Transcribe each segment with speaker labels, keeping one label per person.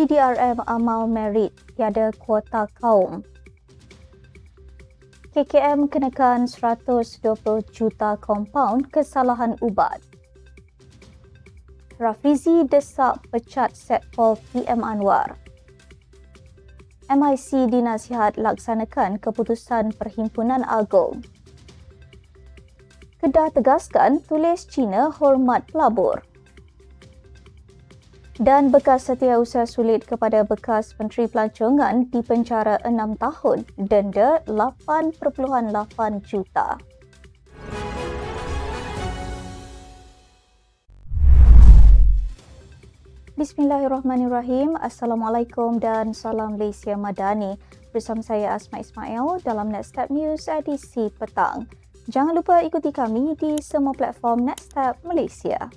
Speaker 1: PDRM amal merit tiada kuota kaum. KKM kenakan 120 juta kompaun kesalahan ubat. Rafizi desak pecat Setpol PM Anwar. MIC dinasihat laksanakan keputusan Perhimpunan Agong. Kedah tegaskan tulis Cina hormat pelabur. Dan bekas setiausaha sulit kepada bekas Menteri Pelancongan di penjara 6 tahun, denda 8.8 juta. Bismillahirrahmanirrahim. Assalamualaikum dan salam Malaysia Madani. Bersama saya Asma Ismail dalam Netstab News edisi petang. Jangan lupa ikuti kami di semua platform Netstab Malaysia.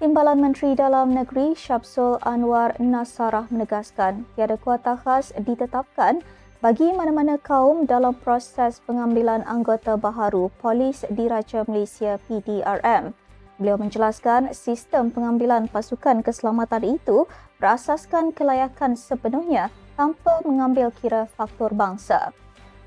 Speaker 1: Timbalan Menteri Dalam Negeri Syabsul Anwar Nasarah menegaskan tiada kuota khas ditetapkan bagi mana-mana kaum dalam proses pengambilan anggota baharu Polis Diraja Malaysia PDRM. Beliau menjelaskan sistem pengambilan pasukan keselamatan itu berasaskan kelayakan sepenuhnya tanpa mengambil kira faktor bangsa.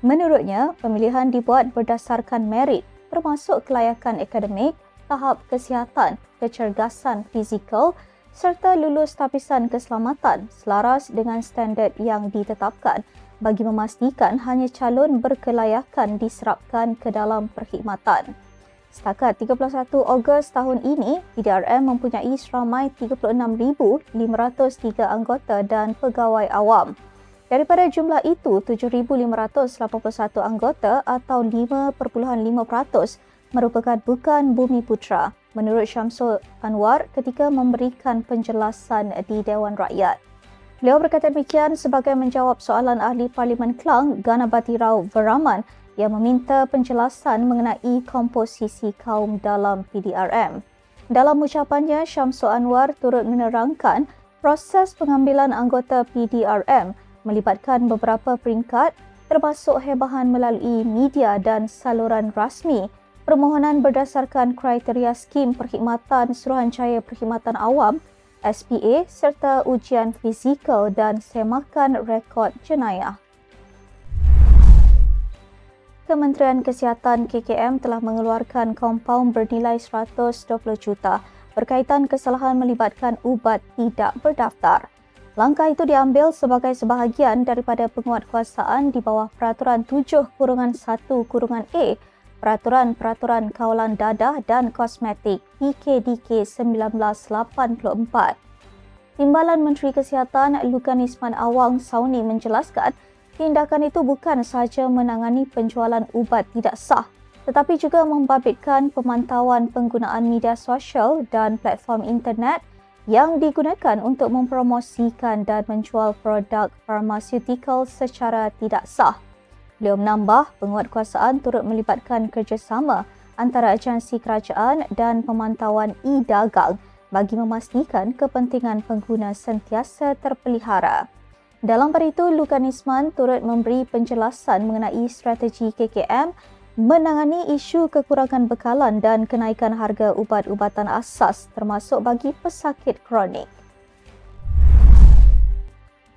Speaker 1: Menurutnya, pemilihan dibuat berdasarkan merit termasuk kelayakan akademik, tahap kesihatan, kecergasan fizikal serta lulus tapisan keselamatan selaras dengan standard yang ditetapkan bagi memastikan hanya calon berkelayakan diserapkan ke dalam perkhidmatan. Setakat 31 Ogos tahun ini, PDRM mempunyai seramai 36,503 anggota dan pegawai awam. Daripada jumlah itu, 7,581 anggota atau 5.5% merupakan bukan bumi putra, menurut Syamsul Anwar ketika memberikan penjelasan di Dewan Rakyat. Beliau berkata demikian sebagai menjawab soalan ahli Parlimen Klang Ganabati Rao Veraman yang meminta penjelasan mengenai komposisi kaum dalam PDRM. Dalam ucapannya, Syamsul Anwar turut menerangkan proses pengambilan anggota PDRM melibatkan beberapa peringkat termasuk hebahan melalui media dan saluran rasmi, permohonan berdasarkan kriteria skim perkhidmatan Suruhanjaya Perkhidmatan Awam SPA serta ujian fizikal dan semakan rekod jenayah. Kementerian Kesihatan KKM telah mengeluarkan kompaun bernilai 120 juta berkaitan kesalahan melibatkan ubat tidak berdaftar. Langkah itu diambil sebagai sebahagian daripada penguatkuasaan di bawah Peraturan 7 kurungan 1 kurungan A Peraturan-Peraturan Kawalan Dadah dan Kosmetik PKDK 1984. Timbalan Menteri Kesihatan Lukanisman Awang Sauni menjelaskan tindakan itu bukan sahaja menangani penjualan ubat tidak sah tetapi juga membabitkan pemantauan penggunaan media sosial dan platform internet yang digunakan untuk mempromosikan dan menjual produk farmaseutical secara tidak sah. Beliau menambah penguatkuasaan turut melibatkan kerjasama antara agensi kerajaan dan pemantauan e-dagang bagi memastikan kepentingan pengguna sentiasa terpelihara. Dalam pada itu, Lukanisman turut memberi penjelasan mengenai strategi KKM menangani isu kekurangan bekalan dan kenaikan harga ubat-ubatan asas termasuk bagi pesakit kronik.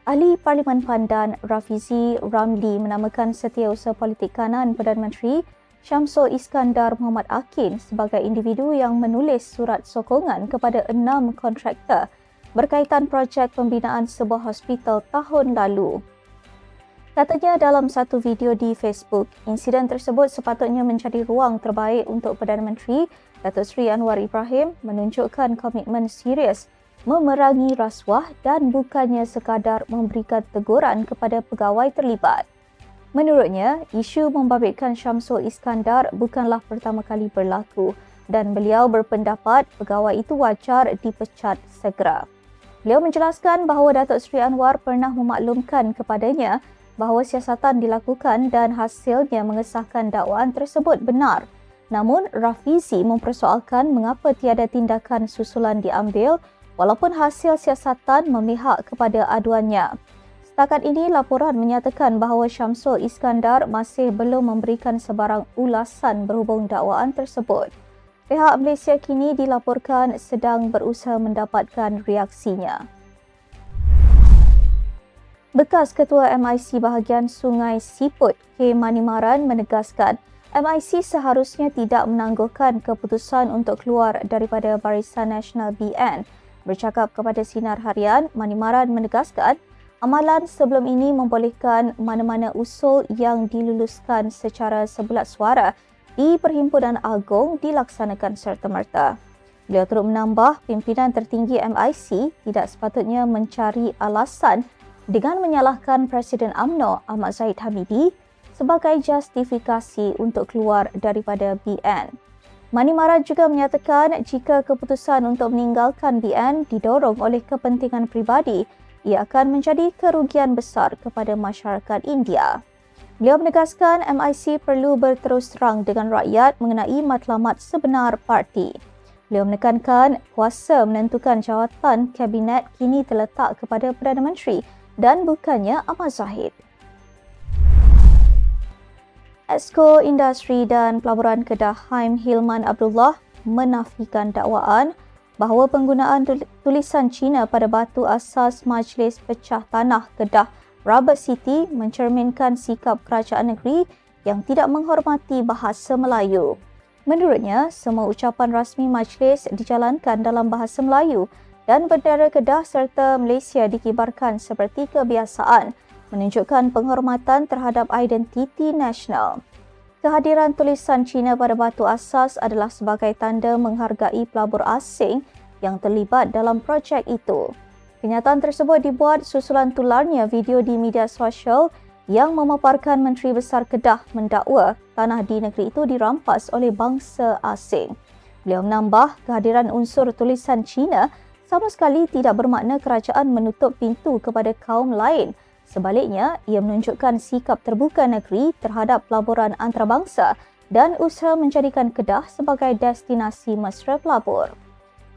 Speaker 1: Ahli Parlimen Pandan Rafizi Ramli menamakan setiausaha politik kanan Perdana Menteri Syamsul Iskandar Muhammad Akin sebagai individu yang menulis surat sokongan kepada enam kontraktor berkaitan projek pembinaan sebuah hospital tahun lalu. Katanya dalam satu video di Facebook, insiden tersebut sepatutnya menjadi ruang terbaik untuk Perdana Menteri Datuk Seri Anwar Ibrahim menunjukkan komitmen serius memerangi rasuah dan bukannya sekadar memberikan teguran kepada pegawai terlibat. Menurutnya, isu membabitkan Syamsul Iskandar bukanlah pertama kali berlaku dan beliau berpendapat pegawai itu wajar dipecat segera. Beliau menjelaskan bahawa Datuk Seri Anwar pernah memaklumkan kepadanya bahawa siasatan dilakukan dan hasilnya mengesahkan dakwaan tersebut benar. Namun, Rafizi mempersoalkan mengapa tiada tindakan susulan diambil walaupun hasil siasatan memihak kepada aduannya. Setakat ini, laporan menyatakan bahawa Syamsul Iskandar masih belum memberikan sebarang ulasan berhubung dakwaan tersebut. Pihak Malaysia kini dilaporkan sedang berusaha mendapatkan reaksinya. Bekas Ketua MIC bahagian Sungai Siput, K. Manimaran menegaskan MIC seharusnya tidak menangguhkan keputusan untuk keluar daripada Barisan Nasional BN. Bercakap kepada Sinar Harian, Manimaran menegaskan amalan sebelum ini membolehkan mana-mana usul yang diluluskan secara sebulat suara di Perhimpunan Agong dilaksanakan serta-merta. Beliau turut menambah pimpinan tertinggi MIC tidak sepatutnya mencari alasan dengan menyalahkan Presiden AMNO Ahmad Zahid Hamidi sebagai justifikasi untuk keluar daripada BN. Mani Maran juga menyatakan jika keputusan untuk meninggalkan BN didorong oleh kepentingan pribadi, ia akan menjadi kerugian besar kepada masyarakat India. Beliau menegaskan MIC perlu berterus terang dengan rakyat mengenai matlamat sebenar parti. Beliau menekankan kuasa menentukan jawatan kabinet kini terletak kepada Perdana Menteri dan bukannya Ahmad Zahid. Esko Industri dan Pelaburan Kedah Haim Hilman Abdullah menafikan dakwaan bahawa penggunaan tulisan Cina pada batu asas Majlis Pecah Tanah Kedah Rabat City mencerminkan sikap kerajaan negeri yang tidak menghormati bahasa Melayu. Menurutnya, semua ucapan rasmi majlis dijalankan dalam bahasa Melayu dan bendera Kedah serta Malaysia dikibarkan seperti kebiasaan menunjukkan penghormatan terhadap identiti nasional. Kehadiran tulisan Cina pada batu asas adalah sebagai tanda menghargai pelabur asing yang terlibat dalam projek itu. Kenyataan tersebut dibuat susulan tularnya video di media sosial yang memaparkan Menteri Besar Kedah mendakwa tanah di negeri itu dirampas oleh bangsa asing. Beliau menambah kehadiran unsur tulisan Cina sama sekali tidak bermakna kerajaan menutup pintu kepada kaum lain. Sebaliknya, ia menunjukkan sikap terbuka negeri terhadap pelaburan antarabangsa dan usaha menjadikan Kedah sebagai destinasi mesra pelabur.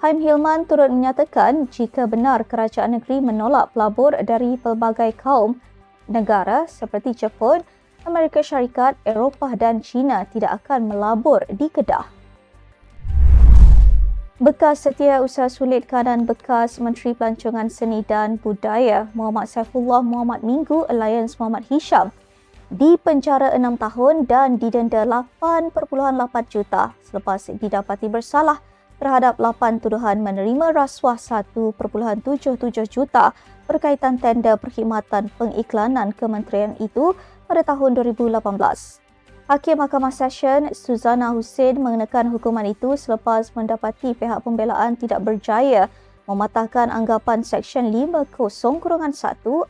Speaker 1: Haim Hilman turut menyatakan jika benar kerajaan negeri menolak pelabur dari pelbagai kaum negara seperti Jepun, Amerika Syarikat, Eropah dan China tidak akan melabur di Kedah. Bekas Setiausaha Sulit Kanan bekas Menteri Pelancongan Seni dan Budaya Muhammad Saifullah Muhammad Minggu Alliance Muhammad Hisham dipenjara 6 tahun dan didenda 8.8 juta selepas didapati bersalah terhadap 8 tuduhan menerima rasuah 1.77 juta berkaitan tender perkhidmatan pengiklanan kementerian itu pada tahun 2018. Hakim Mahkamah Session Suzana Hussein mengenakan hukuman itu selepas mendapati pihak pembelaan tidak berjaya mematahkan anggapan Seksyen 50-1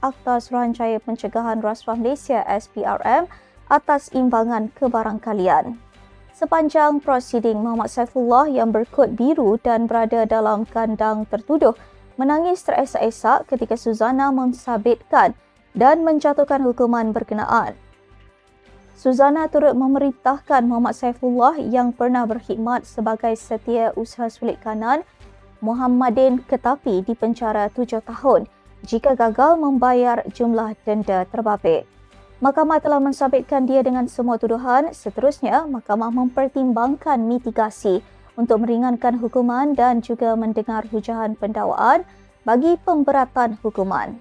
Speaker 1: Akta Suruhanjaya Pencegahan Rasuah Malaysia SPRM atas imbangan kebarangkalian. Sepanjang prosiding Muhammad Saifullah yang berkod biru dan berada dalam kandang tertuduh menangis teresak-esak ketika Suzana mensabitkan dan menjatuhkan hukuman berkenaan. Suzana turut memerintahkan Muhammad Saifullah yang pernah berkhidmat sebagai setia usaha sulit kanan Muhammadin Ketapi di penjara tujuh tahun jika gagal membayar jumlah denda terbabit. Mahkamah telah mensabitkan dia dengan semua tuduhan. Seterusnya, mahkamah mempertimbangkan mitigasi untuk meringankan hukuman dan juga mendengar hujahan pendakwaan bagi pemberatan hukuman.